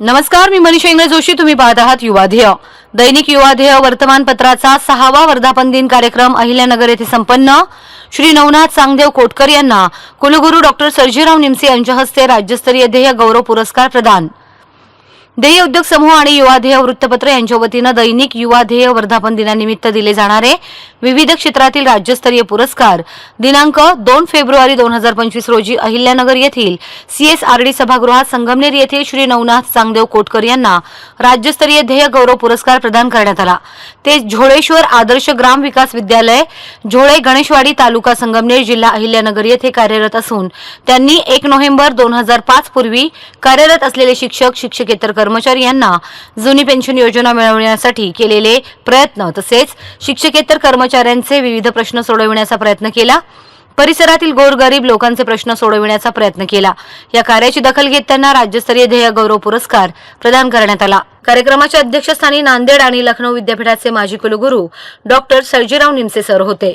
नमस्कार मी मनीषा इंग्रज जोशी. तुम्ही पाहत आहात युवाध्येय दैनिक युवाध्येय वर्तमानपत्राचा सहावा वर्धापन दिन कार्यक्रम अहिल्यानगर येथे संपन्न. श्री नवनाथ सांगदेव कोटकर यांना कुलगुरू डॉक्टर सर्जीराव निमसे यांच्या हस्ते राज्यस्तरीय ध्येय गौरव पुरस्कार प्रदान. ध्येय उद्योग समूह आणि युवा ध्येय वृत्तपत्र यांच्या वतीनं दैनिक युवा ध्येय वर्धापन दिनानिमित्त दिले जाणारे विविध क्षेत्रातील राज्यस्तरीय पुरस्कार दिनांक दोन फेब्रुवारी दोन हजार पंचवीस रोजी अहिल्यानगर येथील सीएसआरडी सभागृहात संगमनेर येथील श्री नवनाथ चांगदेव कोटकर यांना राज्यस्तरीय ध्येय गौरव पुरस्कार प्रदान करण्यात आला. ते झोळेश्वर आदर्श ग्राम विकास विद्यालय झोळे गणेशवाडी तालुका संगमनेर जिल्हा अहिल्यानगर येथे कार्यरत असून त्यांनी एक नोव्हेंबर दोन हजार पाच पूर्वी कार्यरत असलेले शिक्षक शिक्षकेतर कर्मचारी यांना जुनी पेन्शन योजना मिळवण्यासाठी केलेले प्रयत्न तसेच शिक्षकेतर कर्मचाऱ्यांचे विविध प्रश्न सोडविण्याचा प्रयत्न केला. परिसरातील गोरगरीब लोकांचे प्रश्न सोडविण्याचा प्रयत्न केला. या कार्याची दखल घेत त्यांना राज्यस्तरीय ध्येय गौरव पुरस्कार प्रदान करण्यात आला. कार्यक्रमाच्या अध्यक्षस्थानी नांदेड आणि लखनौ विद्यापीठाचे माजी कुलगुरू डॉक्टर सर्जीराव निमसे सर होते.